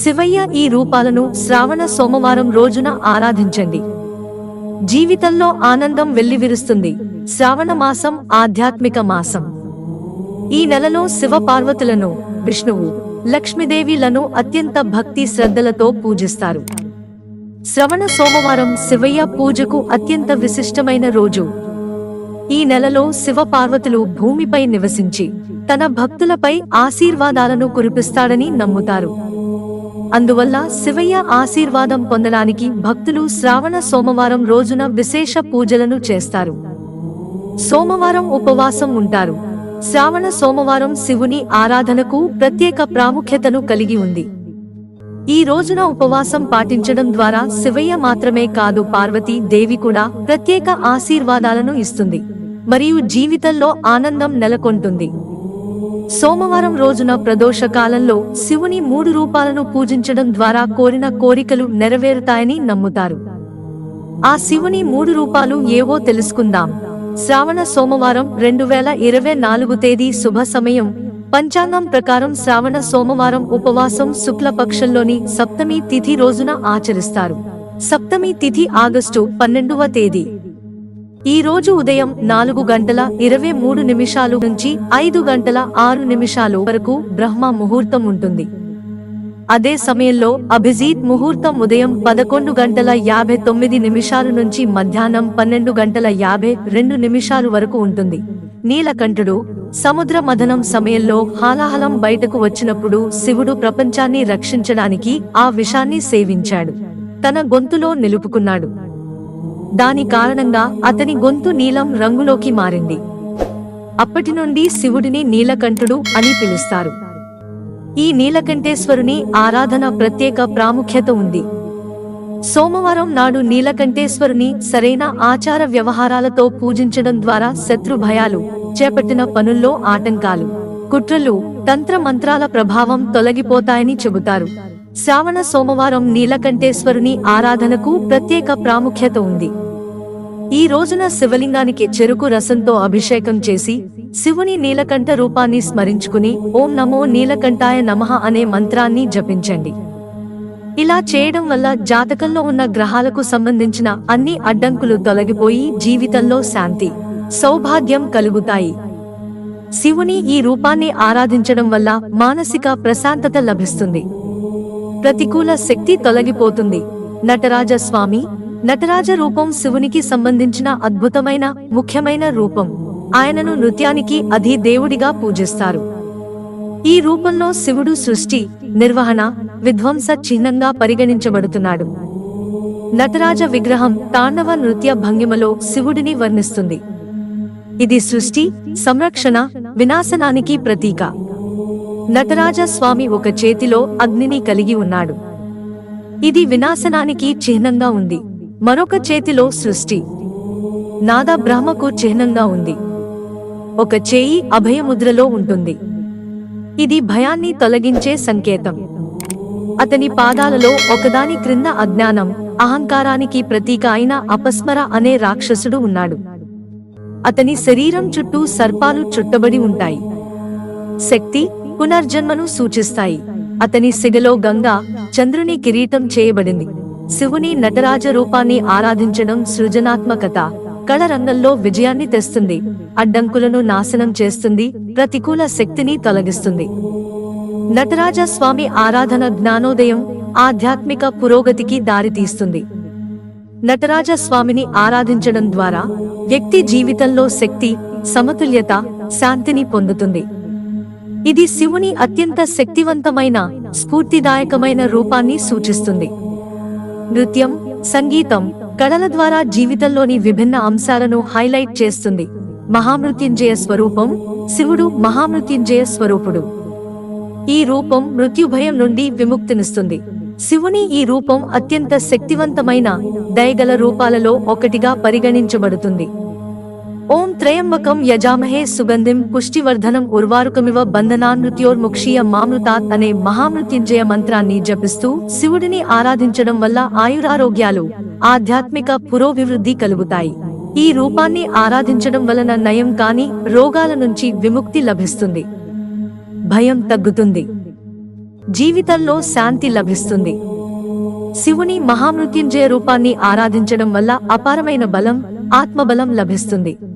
శివయ్య ఈ రూపాలను శ్రావణ సోమవారం రోజున ఆరాధించండి. జీవితంలో ఆనందం వెల్లివిరుస్తుంది. శ్రావణ మాసం ఆధ్యాత్మిక మాసం. ఈ నెలలో శివపార్వతులను విష్ణువు లక్ష్మీదేవిలను అత్యంత భక్తి శ్రద్ధలతో పూజిస్తారు. శ్రవణ సోమవారం శివయ్య పూజకు అత్యంత విశిష్టమైన రోజు. ఈ నెలలో శివపార్వతులు భూమిపై నివసించి తన భక్తులపై ఆశీర్వాదాలను కురిపిస్తాడని నమ్ముతారు. అందువల్ల శివయ్య ఆశీర్వాదం పొందడానికి భక్తులు శ్రావణ సోమవారం రోజున విశేష పూజలను చేస్తారు. సోమవారం ఉపవాసం ఉంటారు. శ్రావణ సోమవారం శివుని ఆరాధనకు ప్రత్యేక ప్రాముఖ్యతను కలిగి ఉంది. ఈ రోజున ఉపవాసం పాటించడం ద్వారా శివయ్య మాత్రమే కాదు పార్వతీ దేవి కూడా ప్రత్యేక ఆశీర్వాదాలను ఇస్తుంది. మరియు జీవితంలో ఆనందం నెలకొంటుంది. సోమవారం రోజున ప్రదోష కాలంలో శివుని మూడు రూపాలను పూజించడం ద్వారా కోరిన కోరికలు నెరవేరుతాయని నమ్ముతారు. ఆ శివుని మూడు రూపాలు ఏవో తెలుసుకుందాం. శ్రావణ సోమవారం రెండు వేల ఇరవై నాలుగు తేదీ శుభ సమయం. పంచాంగం ప్రకారం శ్రావణ సోమవారం ఉపవాసం శుక్లపక్షంలోని సప్తమి తిథి రోజున ఆచరిస్తారు. సప్తమి తిథి ఆగస్టు పన్నెండవ తేదీ. ఈ రోజు ఉదయం నాలుగు గంటల ఇరవై మూడు నిమిషాలు నుంచి ఐదు గంటల ఆరు నిమిషాలు వరకు బ్రహ్మ ముహూర్తం ఉంటుంది. అదే సమయంలో అభిజీత్ ముహూర్తం ఉదయం పదకొండు గంటల యాభై తొమ్మిది నిమిషాలు నుంచి మధ్యాహ్నం పన్నెండు గంటల యాభై రెండు నిమిషాలు వరకు ఉంటుంది. నీలకంఠుడు సముద్ర మథనం సమయంలో హాలాహలం బయటకు వచ్చినప్పుడు శివుడు ప్రపంచాన్ని రక్షించడానికి ఆ విషాన్ని సేవించాడు. తన గొంతులో నిలుపుకున్నాడు. దాని కారణంగా అతని గొంతు నీలం రంగులోకి మారింది. అప్పటి నుండి శివుడిని నీలకంఠుడు అని పిలుస్తారు. ఈ నీలకంఠేశ్వరుని ఆరాధన ప్రత్యేక ప్రాముఖ్యత ఉంది. సోమవారం నాడు నీలకంఠేశ్వరుని సరైన ఆచార వ్యవహారాలతో పూజించడం ద్వారా శత్రు భయాలు చేపట్టిన పనుల్లో ఆటంకాలు కుట్రలు తంత్ర మంత్రాల ప్రభావం తొలగిపోతాయని చెబుతారు. శ్రావణ సోమవారం నీలకంఠేశ్వరుని ఆరాధనకు ప్రత్యేక ప్రాముఖ్యత ఉంది. ఈ రోజున శివలింగానికి చెరుకు రసంతో అభిషేకం చేసి శివుని నీలకంఠ రూపాన్ని స్మరించుకుని ఓం నమో నీలకంఠాయ నమః అనే మంత్రాన్ని జపించండి. ఇలా చేయడం వల్ల జాతకంలో ఉన్న గ్రహాలకు సంబంధించిన అన్ని అడ్డంకులు తొలగిపోయి జీవితంలో శాంతి సౌభాగ్యం కలుగుతాయి. శివుని ఈ రూపాన్ని ఆరాధించడం వల్ల మానసిక ప్రశాంతత లభిస్తుంది. ప్రతికూల శక్తి తొలగిపోతుంది. నటరాజ స్వామి నటరాజ రూపం శివునికి సంబంధించిన అద్భుతమైన ముఖ్యమైన రూపం. ఆయనను నృత్యానికి అధి దేవుడిగా పూజిస్తారు. ఈ రూపంలో శివుడు సృష్టి నిర్వహణ విధ్వంస చిహ్నంగా పరిగణించబడుతున్నాడు. నటరాజ విగ్రహం తాండవ నృత్య భంగిమలో శివుడిని వర్ణిస్తుంది. ఇది సృష్టి సంరక్షణ వినాశనానికి ప్రతీక. నటరాజ స్వామి ఒక చేతిలో అగ్నిని కలిగి ఉన్నాడు. ఇది వినాశనానికి చిహ్నంగా ఉంది. మరొక చేతిలో సృష్టి. నాద బ్రహ్మకు చిహ్నంగా ఉంది. ఒక చేయి అభయముద్రలో ఉంటుంది. ఇది భయాన్ని తొలగించే సంకేతం. అతని పాదాలలో ఒకదాని క్రింద అజ్ఞానం అహంకారానికి ప్రతీక అయిన అపస్మర అనే రాక్షసుడు ఉన్నాడు. అతని శరీరం చుట్టూ సర్పాలు చుట్టబడి ఉంటాయి. శక్తి పునర్జన్మను సూచిస్తాయి. అతని సిగలో గంగా చంద్రుని కిరీటం చేయబడింది. శివుని నటరాజ రూపాన్ని ఆరాధించడం సృజనాత్మకత. కళ రంగంలో విజయాన్ని తెస్తుంది. అడ్డంకులను నాశనం చేస్తుంది. ప్రతికూల శక్తిని తొలగిస్తుంది. నటరాజ స్వామి ఆరాధన జ్ఞానోదయం ఆధ్యాత్మిక పురోగతికి దారితీస్తుంది. నటరాజ స్వామిని ఆరాధించడం ద్వారా వ్యక్తి జీవితంలో శక్తి సమతుల్యత శాంతిని పొందుతుంది. ఇది శివుని అత్యంత శక్తివంతమైన స్ఫూర్తిదాయకమైన రూపాన్ని సూచిస్తుంది. నృత్యం సంగీతం కళల ద్వారా జీవితంలోని విభిన్న అంశాలను హైలైట్ చేస్తుంది. మహామృత్యుంజయ స్వరూపం శివుడు మహామృత్యుంజయ స్వరూపుడు. ఈ రూపం మృత్యుభయం నుండి విముక్తినిస్తుంది. శివుని ఈ రూపం అత్యంత శక్తివంతమైన దయగల రూపాలలో ఒకటిగా పరిగణించబడుతుంది. ఓం త్రయంబకం యజామహే సుగంధిం పుష్టివర్ధనం ఉర్వారుకమివ బంధనానృత్యోర్ముక్షీయ మామృతాత్ అనే మహామృత్యుంజయ మంత్రాన్ని జపిస్తూ శివుడిని ఆరాధించడం వల్ల ఆయురారోగ్యాలు ఆధ్యాత్మిక పురోభివృద్ధి కలుగుతాయి. ఈ రూపాన్ని ఆరాధించడం వలన నయం కాని రోగాల నుంచి విముక్తి లభిస్తుంది. భయం తగ్గుతుంది. జీవితంలో శాంతి లభిస్తుంది. శివుని మహామృత్యుంజయ రూపాన్ని ఆరాధించడం వల్ల అపారమైన బలం ఆత్మబలం లభిస్తుంది.